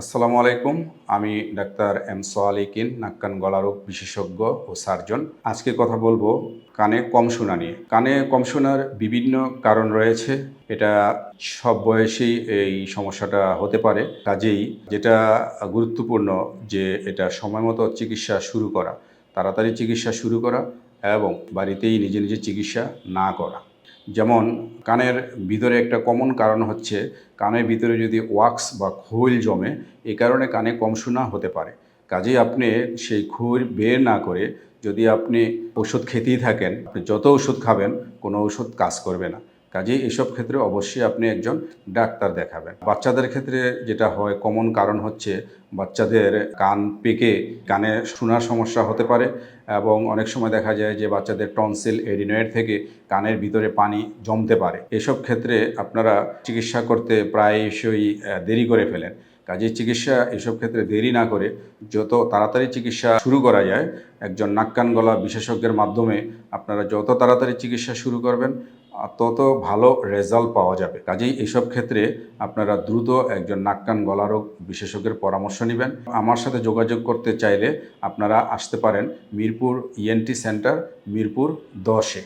আসসালামু আলাইকুম। আমি ডাক্তার এম সোয়ালিকিন নাক্কান গলারোগ বিশেষজ্ঞ ও সার্জন। আজকে কথা বলব কানে কম শোনা নিয়ে। কানে কম শোনার বিভিন্ন কারণ রয়েছে। এটা সব বয়সেই এই সমস্যাটা হতে পারে। কাজেই যেটা গুরুত্বপূর্ণ যে এটা সময় মতো চিকিৎসা শুরু করা, তাড়াতাড়ি চিকিৎসা শুরু করা এবং বাড়িতেই নিজে নিজে চিকিৎসা না করা। যেমন কানের ভিতরে একটা কমন কারণ হচ্ছে কানের ভিতরে যদি ওয়াক্স বা খৈল জমে, এ কারণে কানে কম শোনা হতে পারে। কাজেই আপনি সেই খৈল বের না করে যদি আপনি ওষুধ খেতেই থাকেন, আপনি যত ওষুধ খাবেন, কোনো ওষুধ কাজ করবে না। কাজেই এসব ক্ষেত্রে অবশ্যই আপনি একজন ডাক্তার দেখাবেন। বাচ্চাদের ক্ষেত্রে যেটা হয়, কমন কারণ হচ্ছে বাচ্চাদের কান পেকে, কানে শোনার সমস্যা হতে পারে এবং অনেক সময় দেখা যায় যে বাচ্চাদের টনসিল এডিনয়েড থেকে কানের ভিতরে পানি জমতে পারে। এসব ক্ষেত্রে আপনারা চিকিৎসা করতে প্রায়শই দেরি করে ফেলেন। কাজেই চিকিৎসা এসব ক্ষেত্রে দেরি না করে যত তাড়াতাড়ি চিকিৎসা শুরু করা যায়, একজন নাক কান গলা বিশেষজ্ঞের মাধ্যমে আপনারা যত তাড়াতাড়ি চিকিৎসা শুরু করবেন তত ভালো রেজাল্ট পাওয়া যাবে। কাজেই এইসব ক্ষেত্রে আপনারা দ্রুত একজন নাক কান গলা রোগ বিশেষজ্ঞের পরামর্শ নেবেন। আমার সাথে যোগাযোগ করতে চাইলে আপনারা আসতে পারেন মিরপুর ইএনটি সেন্টার মিরপুর দশে।